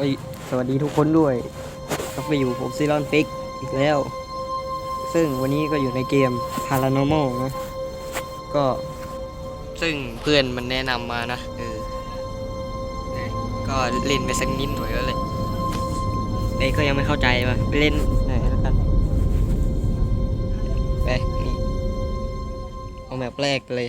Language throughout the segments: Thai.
เอ้ยสวัสดีทุกคนด้วยกลับมาอยู่ผมซีรอนฟิกอีกแล้ว ซึ่งวันนี้ก็อยู่ในเกม Paranormal นะ ก็ซึ่งเพื่อนมันแนะนำมานะเออนะก็เล่นไปสักนิดหน่อยแล้วเลยเอ้ยก็ยังไม่เข้าใจว่ะไปเล่นหน่อยแล้วกันไปนี่เอาแบบแรกเลย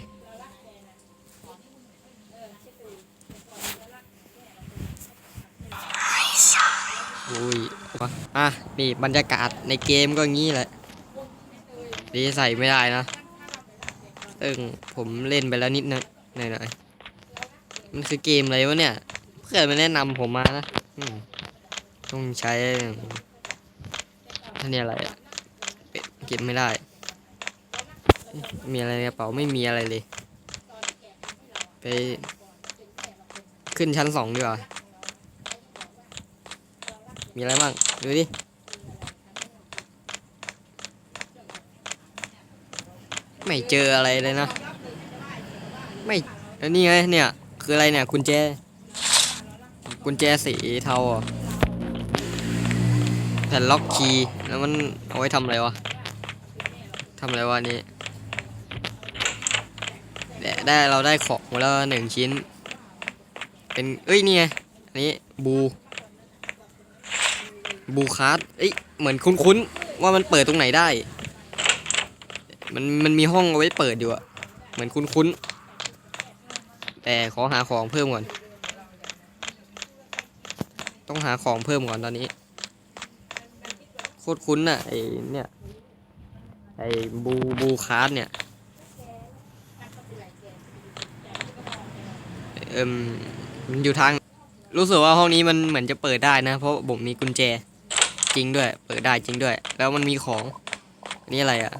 อุ้ยอะนี่บรรยากาศในเกมก็งี้แหละดีใส่ไม่ได้นะซึ่งผมเล่นไปแล้วนิดนึงหน่อยๆมันคือเกมอะไรวะเนี่ย เพื่อนมาแนะนำผมมานะต้องใช้อันนี้อะไรอะเก็บไม่ได้ มีอะไรในกระเป๋าไม่มีอะไรเลย ไป ขึ้นชั้นสองดีกว่า มีอะไรบ้างดูดิไม่เจออะไรเลยนะ ไม่แล้วนี่ไงเนี่ย คืออะไรเนี่ยกุญแจกุญแจสีเทาแผ่นล็อกคีย์แล้วมันเอาไว้ทำอะไรวะทำอะไรวะอันนี่ได้ได้เราได้ของมาแล้วหนึ่งชิ้น เป็นเอ้ยนี่ไงอันนี้บู บูคาร์ดเอ้ยเหมือนคุ้นๆว่ามันเปิดตรงไหนได้ มันมันมีห้องเอาไว้เปิดอยู่อะเหมือนคุ้นๆแต่ขอหาของเพิ่มก่อน ต้องหาของเพิ่มก่อนตอนนี้ โคตรคุ้นอะไอเนี่ยไอบูบูคาร์ดเนี่ยเอิมมันอยู่ทาง รู้สึกว่าห้องนี้มันเหมือนจะเปิดได้นะ เพราะผมมีกุญแจ จริงด้วย เปิดได้จริงด้วย แล้วมันมีของอันนี้อะไรอะ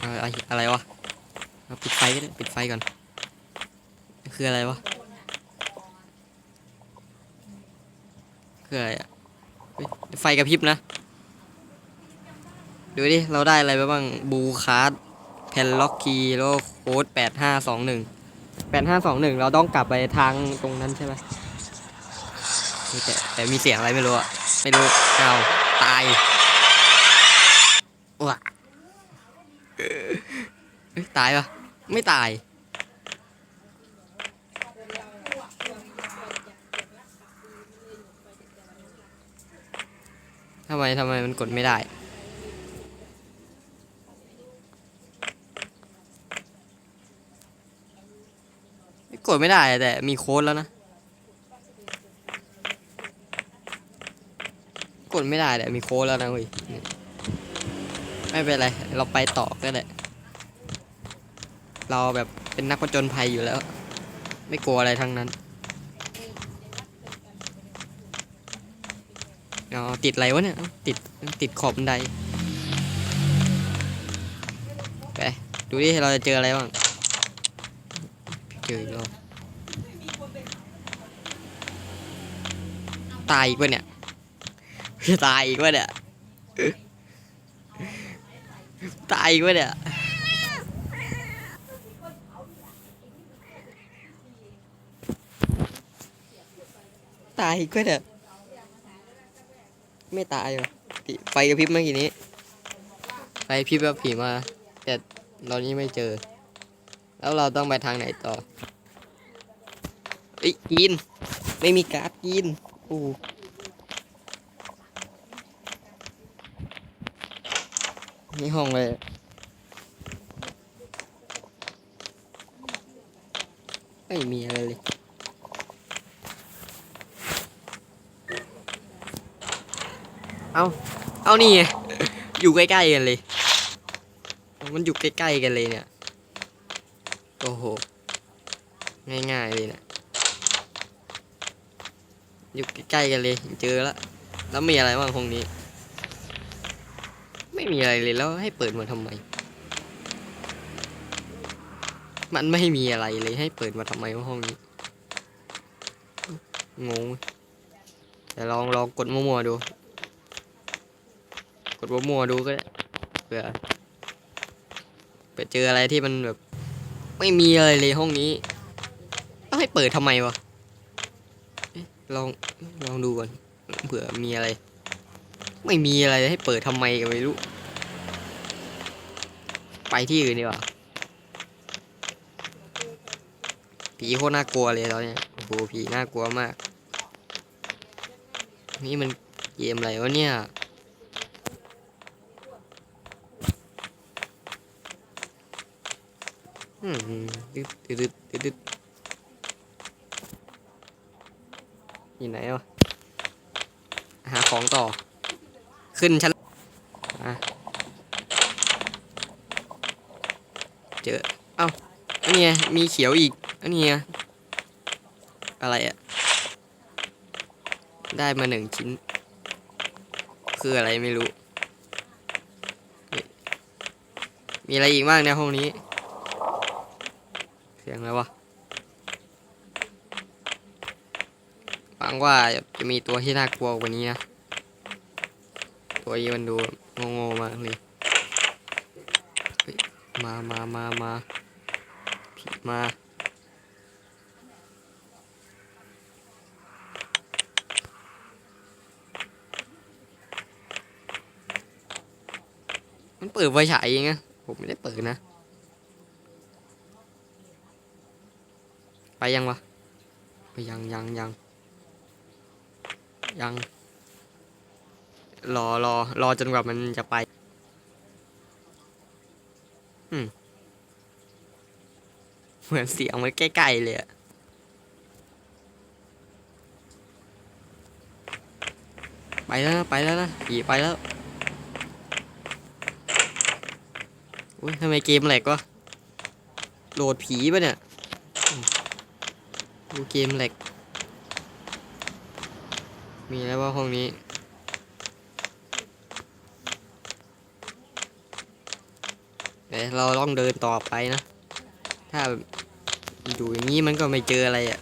อาเอะไรวะเอาปิดไฟก็ได้ปิดไฟก่อน คืออะไรวะคืออะไรอะไฟกระพริบนะ ดูดิ เราได้อะไรไปบ้าง บูคาร์ดแพนล็อกคีแล้วโค้ดแปดห้าสองหนึ่งแปดห้าสองหนึ่งเราต้องกลับไปทางตรงนั้นใช่ไหม แต่แต่มีเสียงอะไรไม่รู้อะไม่รู้เอาตายว้าเอ้ยตายปะไม่ตายทำไมทำไมมันกดไม่ได้กดไม่ได้แต่มีโค้ดแล้วนะ กดไม่ได้แต่มีโค้ดแล้วนะเว้ยไม่เป็นไร เราไปต่อก็ได้เราแบบเป็นนักผจญภัยอยู่แล้ว ไม่กลัวอะไรทั้งนั้นเอาติดอะไรวะเนี่ยติดติดขอบบันไดไปดูดิเราจะเจออะไรบ้างเจออีกแล้วตายอีกวะเนี่ย จะตายอีกวะเนี่ยตายอีกวะเนี่ยตายอีกวะเนี่ยไม่ตายหรอไฟกระพริบเมื่อกี้นี้ไฟพริบแบบผีมา แต่เรานี้ไม่เจอ แล้วเราต้องไปทางไหนต่อเอ้ยกิน ไม่มีการ์ดกินโอ้ นี่ห้องเลยไม่มีอะไรเลยเอาเอานี่ไงอยู่ใกล้ๆกันเลย มันอยู่ใกล้ๆกันเลยเนี่ย โอ้โห ง่ายๆเลยนะอยู่ใกล้ๆกันเลย เจอแล้ว แล้วมีอะไรบ้างห้องนี้ ไม่มีอะไรเลยแล้วให้เปิดมาทำไม มันไม่มีอะไรเลยให้เปิดมาทำไมว่าห้องนี้ งงแต่ลองลองกดมั่วๆดู กดมั่วๆดูก็ได้เผื่อไปเจออะไรที่มันแบบ ไม่มีอะไรเลยห้องนี้ต้องให้เปิดทำไมวะลองลองดูก่อนเผื่อมีอะไร ไม่มีอะไรให้เปิดทำไมก็ไม่รู้ ไปที่อื่นดีกว่าผีโคตรน่ากลัวเลยตอนเนี้ยโอ้โหผีน่ากลัวมาก นี่มันเกมอะไรวะเนี่ยอืมดึดดึดดึดดึดดึดอยู่ไหนวะหาของต่อ ขึ้นชั้นอะ เจอ เอ้าอันนี้มีเขียวอีกอันนี้อะไรอะได้มาหนึ่งชิ้น คืออะไรไม่รู้ มีอะไรอีกบ้างในห้องนี้ เสียงอะไรวะหวังว่าจะมีตัวที่น่ากลัวกว่านี้นะ ตัวนี้มันดูโง่ๆมากเลย มามามามาผีมามันเปิดไฟฉายเองนะผมไม่ได้เปิดนะ ไปยังวะไปยังยังยังยัง รอรอรอจนกว่ามันจะไปอืม เหมือนเสียงมันใกล้ๆเลยอะไปแล้วนะไปแล้วนะผีไปแล้วอุ้ยทำไมเกมแหลกวะโหลดผีปะเนี่ยดูเกมแหลกมีอะไรบ้าห้องนี้เดี๋ยวเราต้องเดินต่อไปนะ ถ้าอยู่อย่างนี้มันก็ไม่เจออะไรอะ่ะ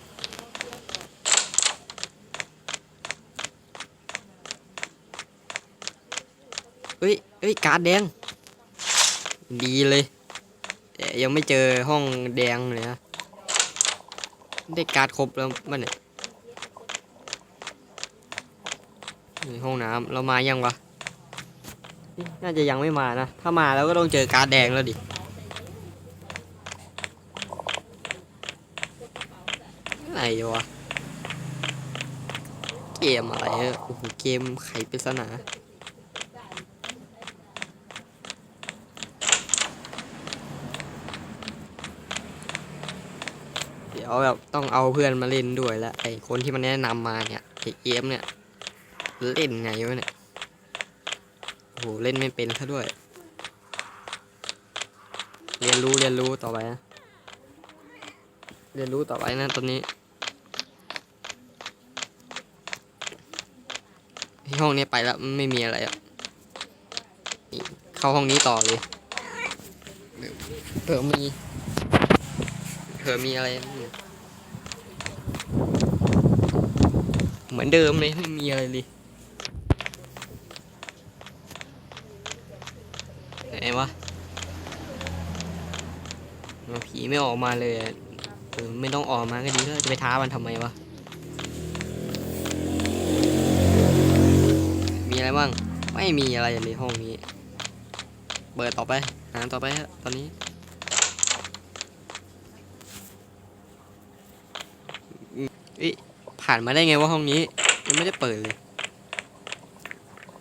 เฮ้ยเฮ้ยการ์ดแดง ดีเลยแต่ยังไม่เจอห้องแดงเลยนะได้การ์ดครบแล้วมันเนี่ยนี่ห้องน้ำเรามายังวะนี่น่าจะยังไม่มานะ ถ้ามาแล้วก็ต้องเจอการ์ดแดงแล้วดิ อะไรวะ เกมอะไรอะโอ้โหเกมไขปริศนาเดี๋ยวแบบต้องเอาเพื่อนมาเล่นด้วยแล้วไอ้คนที่มันแนะนำมาเนี่ยไอ้เกมเนี่ย เล่นไงวะเนี่ยโอ้โหเล่นไม่เป็นซะด้วย เรียนรู้เรียนรู้ต่อไปนะเรียนรู้ต่อไปนะตอนนี้ ห้องนี้ไปแล้วไม่มีอะไรอะเข้าห้องนี้ต่อเลยเผื่อมีเผื่อมีอะไร เหมือนเดิมเลยไม่มีอะไรเลยไหนวะผีไม่ออกมาเลยไม่ต้องออกมาก็ดีแล้วจะไปท้ามันทำไมวะ มีอะไร บ้าง ไม่มีอะไรเลยห้องนี้ เปิดต่อไป หาต่อไปฮะตอนนี้เอ้ยผ่านมาได้ไงว่าห้องนี้ ยังไม่ได้เปิดเลย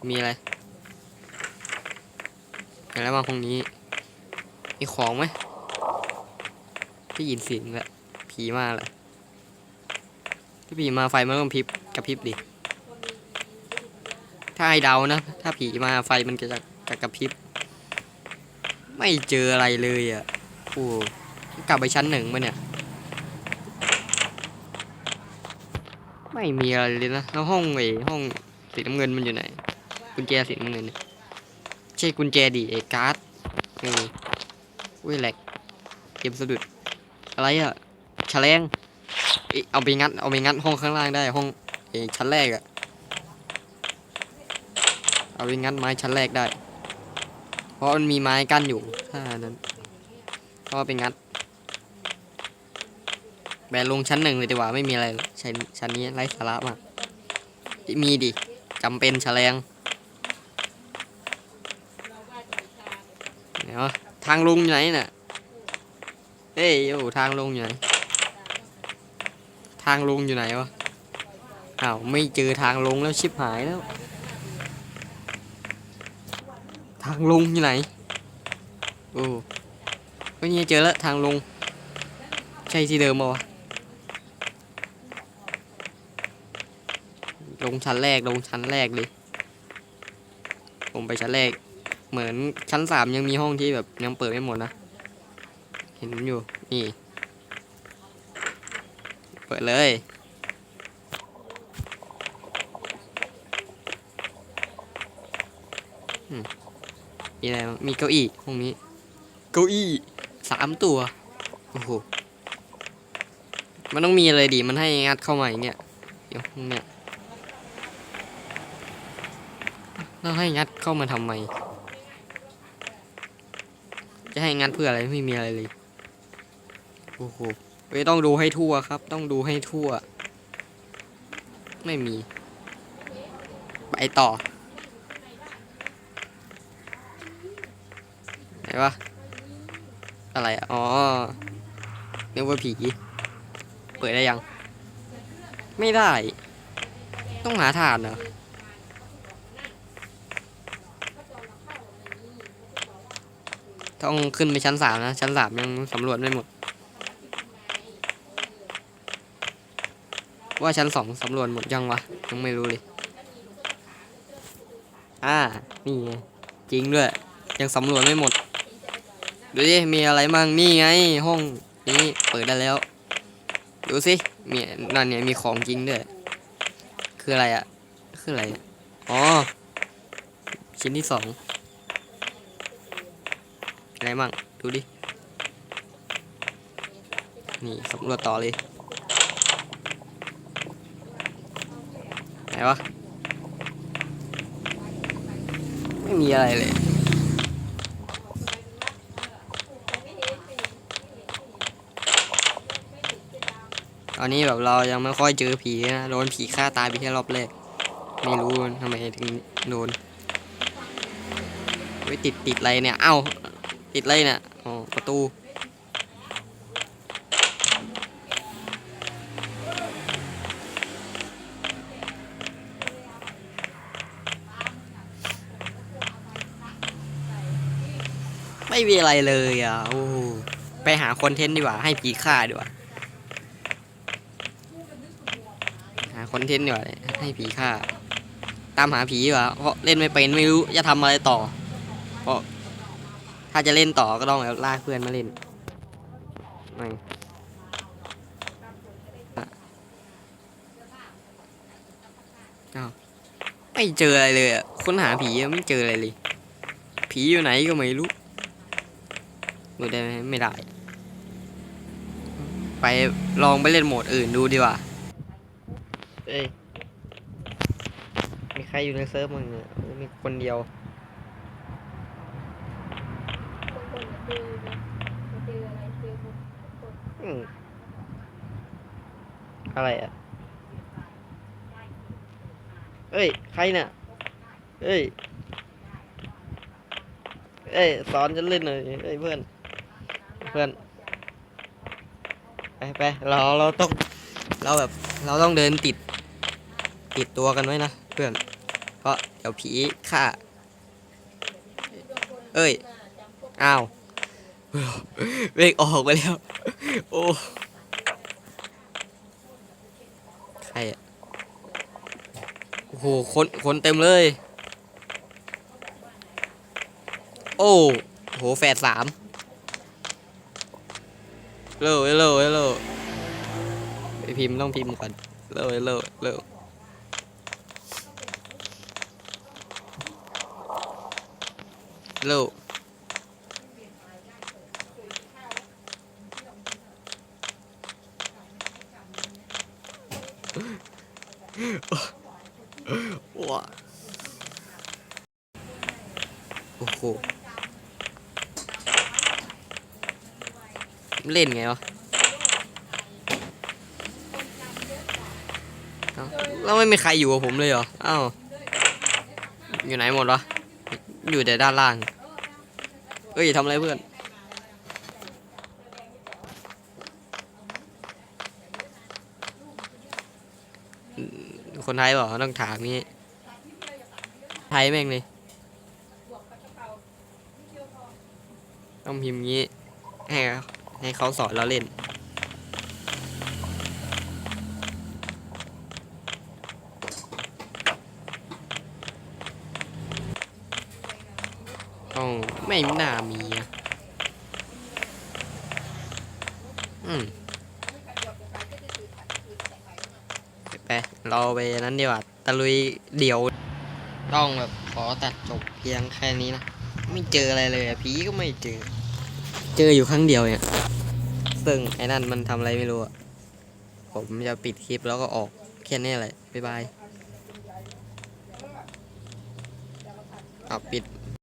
มีอะไรอะไรบ้างห้องนี้ มีของไหมได้ยินเสียงแล้วผีมาแหละถ้าผีมาไฟมันต้องพริบกระพริบดิ ถ้าให้เดานะ ถ้าผีมาไฟมันจะจะกระพริบ ไม่เจออะไรเลยอะโอ้กลับไปชั้นหนึ่งมาเนี่ย ไม่มีอะไรเลยนะ แล้วห้องไอ้ห้องสีน้ำเงินมันอยู่ไหน กุญแจสีน้ำเงินใช่กุญแจดิไอ้การ์ดไม่อุ้ยแหลกเกมสะดุด อะไรอะแฉลงเอ้เอาไปงัด เอาไปงัดห้องข้างล่างได้ห้องไอ้ชั้นแรกอะ เอาไปงัดไม้ชั้นแรกได้ เพราะมันมีไม้กั้นอยู่ถ้านั้นก็เอไปงัดแบนลงชั้นหนึ่งเลยดีกว่าไม่มีอะไรชั้นชั้นนี้ไร้สาระมากมีดิจำเป็นแฉลงเดี๋ยวทางลงอยู่ไหนน่ะเฮ้ยโอ้ทางลงอยู่ไหนทางลงอยู่ไหนวะอ้าวไม่เจอทางลงแล้วชิบหายแล้ว ทางลงอยู่ไหนโอ้ก็เนี่ยเจอแล้วทางลง ใช่ที่เดิมปะวะลงชั้นแรกลงชั้นแรกเลยผมไปชั้นแรก เหมือนชั้นสามยังมีห้องที่แบบยังเปิดไม่หมดนะ เห็นอยู่ นี่ เปิดเลยอืม มีอะไรบ้างมีเก้าอี้ห้องนี้ เก้าอี้สามตัว โอ้โห มันต้องมีอะไรดี มันให้งัดเข้ามาอย่างเงี้ยเดี๋ยวห้องเนี้ยแล้วให้งัดเข้ามาทำไม จะให้งัดเพื่ออะไรไม่มีอะไรเลย โอ้โหเว้ยต้องดูให้ทั่วครับ ต้องดูให้ทั่ว ไม่มี ไปต่อ ไห นวะอะไรอะอ๋อนึกว่าผี เปิดได้ยัง ไม่ได้ ต้องหาถ่านเหรอต้องขึ้นไปชั้นสามนะ ชั้นสามยังสำรวจไม่หมด ว่าชั้นสองสำรวจหมดยังวะ ยังไม่รู้เลยอ่า นี่ไงจริงด้วย ยังสำรวจไม่หมด ดูดิมีอะไรมั่งนี่ไง ห้องนี้เปิดได้แล้ว ดูสิมีนั่นเนี่ยมีของจริงด้วย คืออะไรอะคืออะไรอะอ๋อชิ้นที่สองอะไรมั่งดูดินี่สำรวจต่อเลยไหนวะไม่มีอะไรเลย อนนี้แบบเรายังไม่ค่อยเจอผีนะโดนผีฆ่าตายไปแค่รอบแรกไม่รู้ทำไมถึงโดนไว้ติดติดอะไรเนี่ย เอ้า ติดอะไรเนี่ยอ๋อประตูไม่มีอะไรเลยอะ โอ้ ไปหาคอนเทนต์ดีกว่า ให้ผีฆ่าดีกว่า หา คอนเทนต์ดีกว่าให้ผีฆ่า ตามหาผีดีกว่าเพราะเล่นไม่เป็นไม่รู้จะทำอะไรต่อ เพราะ ถ้าจะเล่นต่อก็ต้องแบบลากเพื่อนมาเล่นไม่ไม่เจออะไรเลยอะค้นหาผีไม่เจออะไรเลย ผีอยู่ไหนก็ไม่รู้ดูได้ไหมไม่ได้ ไปลองไปเล่นโหมดอื่นดูดีกว่า เอ้ยมีใครอยู่ในเซิร์ฟมึงเนี่ยมีคนเดียวอืมอะไรอะ เอ้ย ใครเนี่ยเอ้ย เอ้ย สอนฉันเล่นหน่อยเอ้ยเพื่อน เพื่อน ไปไปเราเราต้อง เราแบบ เราต้องเดินติด ติดตัวกันไว้นะเพื่อน เพราะเดี๋ยวผีฆ่า เอ้ย อ้าวเวกออกไปแล้ว โอ้ ใครอะโอ้โห คนคนเต็มเลย โอ้โห แฝดสามเร็วเร็วเร็วไปพิมพ์ต้องพิมพ์ก่อนเร็วเร็วเร็ว เร็วว้าโอ้โห เล่นไงวะเอ้าแล้วไม่มีใครอยู่กับผมเลยเหรอ อ้าว อยู่ไหนหมดวะ อยู่แต่ด้านล่าง เอ้ยทำอะไรเพื่อน คนไทยบอกต้องถามนี้ ไทยแม่งเลยต้องพิมพ์งี้ให้ให้เขาสอนเราเล่น ต้องไม่น่ามีอะอืมไปเราไปนั้นดีกว่า ตะลุยเดี่ยว ต้องแบบขอตัดจบเพียงแค่นี้นะ ไม่เจออะไรเลยอะผีก็ไม่เจอ เจออยู่ครั้งเดียวเนี่ย ซึ่งไอ้นั่นมันทำอะไรไม่รู้อะผมจะปิดคลิปแล้วก็ออกแค่นี้แหละบ๊ายบายเอาปิด